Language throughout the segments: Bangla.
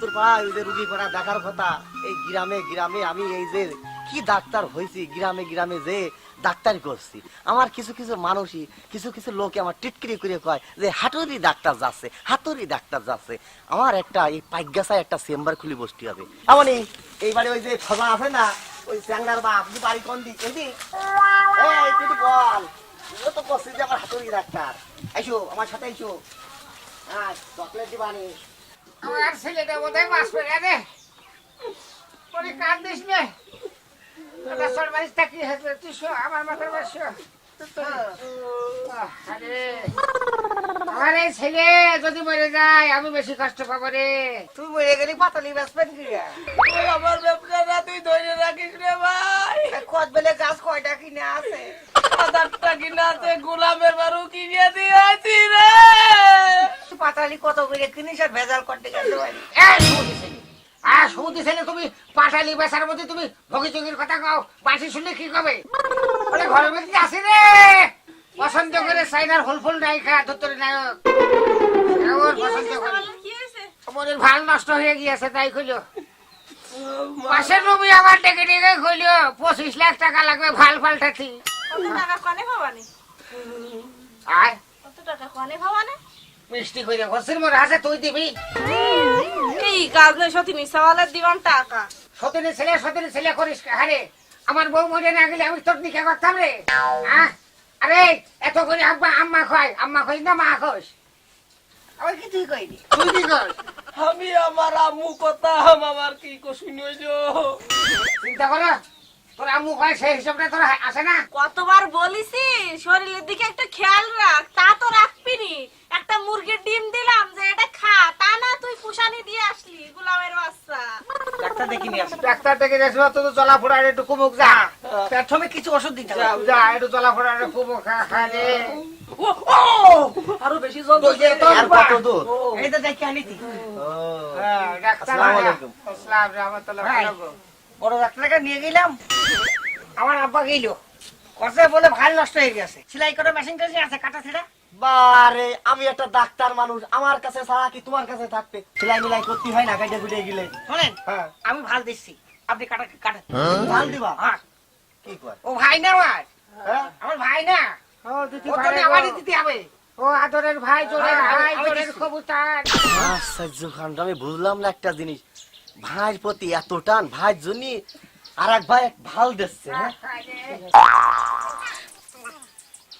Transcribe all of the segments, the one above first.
উত্তর পাড়ায় ওই যে রুগী করা দেখার কথা। এই গ্রামে গ্রামে আমি এই যে কি ডাক্তার হয়েছি, গ্রামে গ্রামে যে ডাক্তারি করছি। আমার কিছু কিছু মানুষই, কিছু কিছু লোকে আমার টিটকিরি করে কয় যে হাতুরি ডাক্তার যাচ্ছে হাতুরি ডাক্তার যাচ্ছে। আমার একটা, এই পাইগাছায় একটা চেম্বার খুলে বসতে হবে। এমনই এইবারে ওই যে ফজা আছে না, ওই চ্যাংড়ার বা আপনি বাড়ি কোন দিক, এই? তুই বল, ও তো করছি যে আমার হাতুরি ডাক্তার। আইসো, আমার সাথে আইসো। হ্যাঁ চকলেট দিবানি। আমার ছেলেটা বোধহয় মাছ পড়ে দে পরে কান দিস নে ওটা সরবারিশ থাকি তুই শো আমার মাথার বাস আরে। আমার এই ছেলে যদি মরে যায় আমি বেশি কষ্ট পাবো রে। তুই মরে গেলি পাতালি বেসবেন কি আমার তুই ধরে রাখিস রে ভাই। কত বেলে গাছ কয়টা কিনে আছে? কিনা আছে গোলামের বারু কিনে দিয়েছি রে। পাতালি কত করে কিনিস আর ভেজাল করতে গেছে আর সৌদি ছেলে তুমি পাটালি বেসার মধ্যে তুমি ভগিচুগির কথা কও পাশি শুনলে কি কবে? বলে ঘরের মধ্যে আসি রে। পছন্দ করে সাইনার ফুল ফুল নাই খা ধুত্তরি নায়ক পছন্দ করে? মনের ভালো নষ্ট হয়ে গিয়েছে তাই কইল। পাশের রুমি আমার ডেকে ডেকে কইল পঁচিশ লাখ টাকা লাগবে ভালো পাল্টাতি। কত টাকা কনে ভাবানে? আয় কত টাকা কনে ভাবানে? মিষ্টি করে ঘষির মোর হাসে তুই দিবি। এই কাজ নয় দিবাম টাকা। সতেনে ছেলে সতেনে ছেলে করিস হারে আমার বউ মরে না গেলে আমি তোর দিকে করতাম রে। আরে এত করে আব্বা আম্মা খয় আম্মা খয় না মা খোস আমার কি তুই কইনি তুই কি কর আমি আমার আম্মু কথা আমার কি হইল চিন্তা কর তোর আম্মু কয় সেই হিসাবটা তোর আসে না? কতবার বলিছি শরীরের দিকে একটা খেয়াল রাখ তা তো রাখবিনি একটা মুরগির ডিম দিলাম যে এটা খা তা না তুই পুষানি দিয়ে আসলি গোলামের বাচ্চা ডাক্তার দেখি নিয়ে আসো ডাক্তার তো ফোড়ার একটু কুমুক যা। প্রথমে কিছু ওষুধ দিতে যা, যা একটু চলা ফোড়ার কুমুক খা খা রে আরও বেশি জল আর কত দূর এই দেখি আনিতি হ্যাঁ, ডাক্তার আলাইকুম। আসসালাম রহমতুল্লাহ বড় ডাক্তারকে নিয়ে গেলাম। আমার আব্বা গেল কষে বলে ভালো নষ্ট হয়ে গেছে। সেলাই করে মেশিন টেশিন আছে কাটা ছেড়া। বারে আমি একটা ডাক্তার মানুষ আমার কাছে ছাড়া কি তোমার কাছে থাকবে? সেলাই মিলাই করতে হয় না কাটে কুটে গেলে। শোনেন হ্যাঁ। আমি ভালো দিচ্ছি আপনি কাটা কাটেন ভালো দিবা? হ্যাঁ। কি কয়? ও ভাই না আমার। হ্যাঁ? আমার ভাই না। ও দিতে ও আমারই দিতে হবে। ও আদরের ভাই জোরের হ্যাঁ, ভাই আমি জোরের কবুতর। আশ্চর্য কাণ্ড আমি বুঝলাম না একটা জিনিস। ভাইয়ের প্রতি এত টান ভাইয়ের জন্য আর এক ভাই এক ভালো দিচ্ছে হ্যাঁ?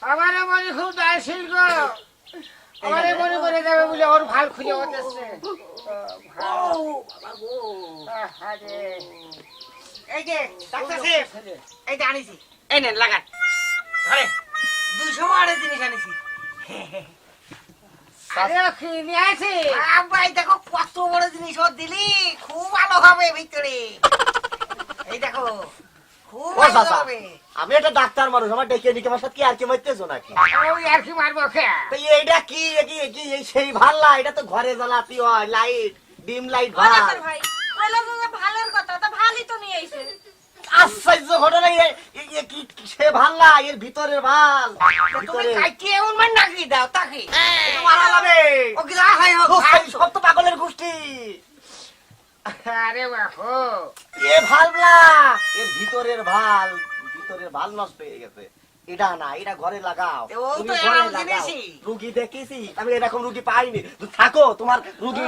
আমার মনে খুব দায়শীল গো। আমার মনে করে যাবে বলে ওর ভালো খুঁজে হতেছে দেখো কত বড় জিনিস দিলি। খুব ভালো হবে ভিতরে। এই দেখো। ও চাচা আমি একটা ডাক্তার মানুষ আমার ডেকে নিকে আমার সাথে কি আর কি মারতেছো নাকি? ওই আর কি মারবো তো এইটা কি কি কি এই সেই ভাল্লা এটা তো ঘরে জ্বালাতি হয় লাইট ডিম লাইট ভালো ভাই ভালোর কথা তা ভালই তো নিয়ে আইছে। আশ্চর্য ঘটনা সে ভাল্লা এর ভিতরের ভালো। তুমি কাইকে এমন মান নাকি দাও তাকে মারা যাবে ও কি হয় হোক সব তো পাগলের গোষ্ঠী। আরে বাহো এ ভাললা এর ভিতরের ভালো ভিতরের ভালো নষ্ট হয়ে গেছে। এটা না এটা ঘরে লাগাও। তুমি ঘরে লাগাও। রুগী দেখেছি আমি এরকম রুগী পাইনি। থাকো তোমার রুগী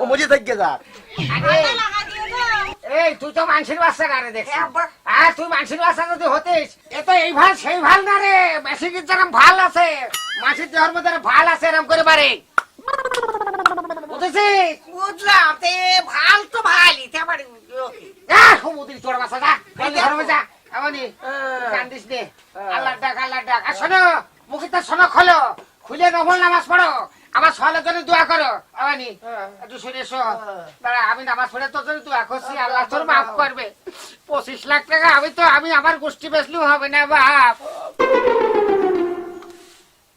ও। মজে থেকে যা এই। তুই তো মানুষের বাচ্চা না রে দেখ আর তুই মানুষের বাচ্চা যদি হতিস এ তো এই ভালো সেই ভালো না রে। বেশি কিছু যেরকম ভালো আছে মাছের দেহর মধ্যে ভালো আছে এরকম করে পারে বুঝেছিস? বুঝলাম ভালো তো ভালই তে পারি ওকে আহ, সমুদ্রি তোর বাসা যা জলদি ঘরে যা এমনি কান্দিস নে। আল্লাহ ডাক আল্লাহ ডাক। আর শোনো মুখিটা শোনো খোলো। খুলে নফল নামাজ পড়ো। আমার সহলের জন্য দোয়া করো। আমানি শুনে। শো দাঁড়া আমি নামাজ পড়ে তোর জন্য দোয়া করছি। আল্লাহ তোর মাফ। করবে। পঁচিশ লাখ টাকা আমি তো আমি আমার গোষ্ঠী বেচলেও হবে না বাপ।